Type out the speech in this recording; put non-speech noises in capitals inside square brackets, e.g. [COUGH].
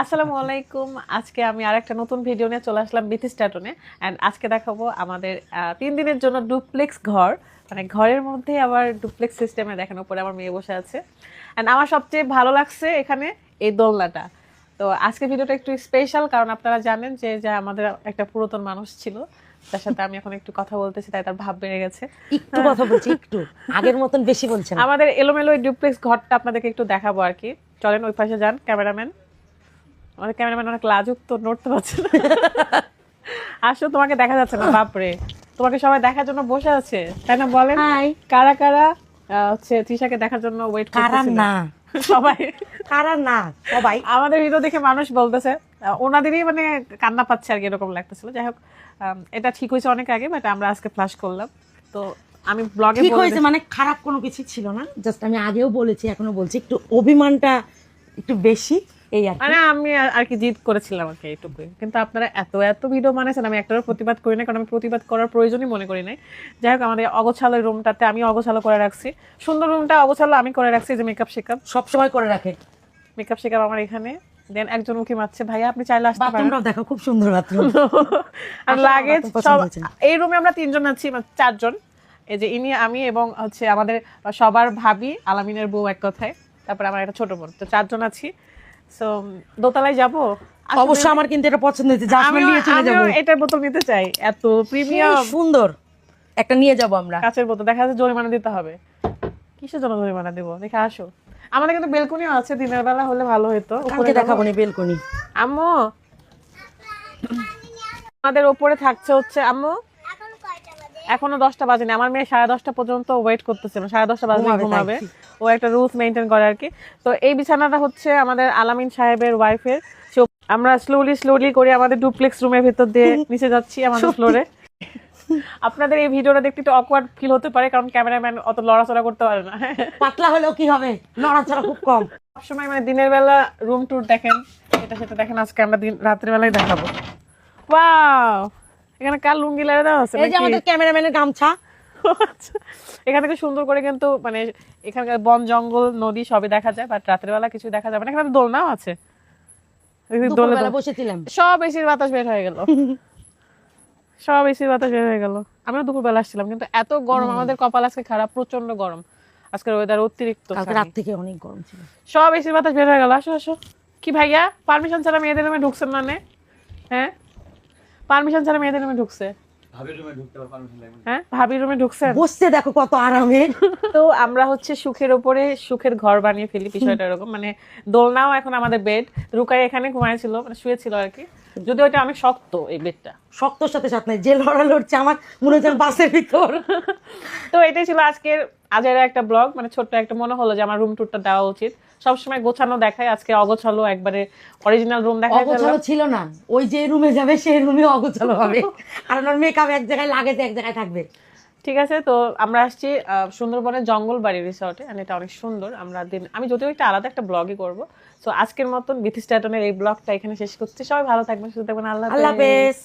আসসালামু আলাইকুম। আজকে আমি আরেকটা নতুন ভিডিও নিয়ে চলে আসলাম বিথি স্ট্যাটনে অ্যান্ড আজকে দেখাবো আমাদের তিন দিনের জন্য ডুপ্লেক্স ঘর। মানে ঘরের মধ্যে আবার ডুপ্লেক্স সিস্টেমে দেখানোর পরে আমার মেয়ে বসে আছে। অ্যান্ড আমার সবচেয়ে ভালো লাগছে এখানে এই দোলনাটা। তো আজকে ভিডিওটা একটু স্পেশাল কারণ আপনারা জানেন যে যা আমাদের একটা পুরাতন মানুষ ছিল। তার সাথে আমি এখন একটু কথা বলতেছি তাই তার ভাব বেড়ে গেছে। একটু কথা বলছি একটু। আগের মতন বেশি বলছেন আমাদের এলোমেলো ডুপ্লেক্স ঘরটা আপনাদেরকে একটু দেখাবো আর কি। চলেন ওই পাশে যান ক্যামেরাম্যান। আমাদের ক্যামেরাম্যান অনেক লাজুক তো নড়তে পারছে না। আসো তোমাকে দেখা যাচ্ছে না বাপরে। তোমাকে সবাই দেখার জন্য বসে আছে তাই না বলেন? কারা কারা? হচ্ছে তৃষাকে দেখার জন্য ওয়েট কারা না? সবাই। কারা না? সবাই। আমাদের ভিডিও দেখে মানুষ বলতেছে। ওনাদেরই মানে কান্না পাচ্ছে আর কি এরকম লাগতেছিল। যাই হোক এটা ঠিক হয়েছে অনেক আগে বাট আমরা আজকে ফ্লাশ করলাম। তো আমি ব্লগে ঠিক হয়েছে মানে খারাপ কোনো কিছু ছিল না। জাস্ট আমি আগেও বলেছি এখনও বলছি একটু অভিমানটা একটু বেশি। এই আর মানে আমি আর- কি জিদ করেছিলাম আর কি এইটুকুই। কিন্তু আপনারা এত এত ভিডিও বানাইছেন আমি একটারও প্রতিবাদ করি না কারণ আমি প্রতিবাদ করার প্রয়োজনই মনে করি নাই। যাই হোক আমাদের অগোছালো রুমটাতে আমি অগোছালো করে রাখছি। সুন্দর রুমটা অগোছালো আমি করে রাখছি যে মেকআপ শেকআপ সব সময় করে রাখে। মেকআপ শেকআপ আমার এখানে। দেন একজন উকি মারছে ভাইয়া আপনি চাইলে আসতে পারেন। দেখো খুব সুন্দর বাথরুম। [LAUGHS] আর আসলে লাগে আমার তো পছন্দ সব এই রুমে আমরা তিনজন আছি মানে চারজন। এই যে ইনি আমি এবং হচ্ছে আমাদের সবার ভাবি আলামিনের বউ এক কথায়। তারপরে আমার একটা ছোট বোন। তো চারজন আছি। সো দোতলায় যাব? অবশ্য আমার কিন্তু এটা পছন্দ হয়েছে। জাসমিন নিয়ে চলে যাব। এটার বোতল নিতে চাই। এত প্রিমিয়াম সুন্দর। একটা নিয়ে যাব আমরা। কাঁচের বোতল। দেখা যাচ্ছে জরিমানা দিতে হবে। কিসের জন্য জরিমানা দেবো? দেখে আসো। আমাদের কিন্তু বেলকনিও আছে দিনের বেলা হলে ভালো হতো। উপরে দেখাবো নি বেলকনি। আম্মু। আমাদের ওপরে থাকছে হচ্ছে আম্মু। এখনও দশটা বাজেনি। আমার মেয়ে সাড়ে দশটা পর্যন্ত ওয়েট করতেছিল সাড়ে দশটা বাজে ঘুমাবে ও একটা রুলস মেনটেন করে আর কি। তো এই বিছানাটা হচ্ছে আমাদের আলামিন সাহেবের ওয়াইফের আমরা স্লোলি স্লোলি করে আমাদের ডুপ্লেক্স রুমের ভেতর দিয়ে [LAUGHS] নিচে যাচ্ছি আমাদের ফ্লোরে আপনাদের এই ভিডিওটা দেখতে একটু অকওয়ার্ড ফিল হতে পারে কারণ ক্যামেরাম্যান অত লড়াচড়া করতে পারে না। পাতলা হলেও কি হবে? লড়াচড়া খুব কম। সবসময় মানে দিনের বেলা রুম ট্যুর দেখেন এটা সেটা দেখেন আজকে আমরা দিন রাত্রে বেলায় দেখাবো। ওয়াও এখানে কার লুঙ্গি লাগিয়ে দেওয়া আছে এই যে আমাদের ক্যামেরাম্যানের গামছা। আচ্ছা। এখান থেকে সুন্দর করে কিন্তু মানে এখানকার বন জঙ্গল নদী সবই দেখা যায় বাট রাতের বেলা কিছু দেখা যাবে না। এখানে দোলনাও আছে। বসেছিলাম সব এসির বাতাস বের হয়ে গেল। [LAUGHS] সব এসির বাতাস বের হয়ে গেল। আমিও দুপুরবেলা আসছিলাম কিন্তু এত গরম আমাদের কপাল আজকে খারাপ প্রচণ্ড গরম। আজকের ওয়েদার অতিরিক্ত রাত থেকে অনেক গরম ছিল। সব এসির বাতাস বের হয়ে গেল। আসো আসো। কি ভাইয়া? পারমিশন ছাড়া মেয়েদের রুমে ঢুকছেন মানে? পারমিশন ছাড়া মেয়েদের রুমে ঢুকছে। হ্যাঁ ভাবির রুমে ঢুকছেন? বসতে দেখো কত আরামে। [LAUGHS] তো আমরা হচ্ছে সুখের ওপরে সুখের ঘর বানিয়ে ফেলি বিষয়টা এরকম। মানে দোলনাও এখন আমাদের বেড রুকাই এখানে ঘুমাইছিল মানে শুয়েছিল আর কি। যদিও এটা অনেক শক্ত এই বেডটা শক্তর সাথে সাথে নাই যে লড়া লড়ছে আমার মনে হচ্ছে বাসের ভিতর। [LAUGHS] তো এটাই ছিল আজকের আজের একটা ব্লগ মানে ছোট্ট একটা মনে হলো যে আমার রুম টুরটা দেওয়া উচিত। সবসময় গোছানো দেখায় আজকে অগোছালো একবারে অরিজিনাল রুম দেখায় অগোছালো ছিল না। ওই যে রুমে যাবে সেই রুমে অগোছালো হবে। [LAUGHS] কারণ ওর মেকআপ এক জায়গায় লাগেছে এক জায়গায় থাকবে। ঠিক আছে তো আমরা আসছি সুন্দরবনের জঙ্গল বাড়ি রিসর্টে মানে এটা অনেক সুন্দর। আমরা দিন আমি যদিও একটা আলাদা একটা ব্লগই করব। সো আজকের মতন বিথি স্ট্যাটনের এই ব্লগটা এখানে শেষ করছি। সবাই ভালো থাকবেন সুস্থ থাকবেন আল্লাহ আল্লাহ। হাফেজ।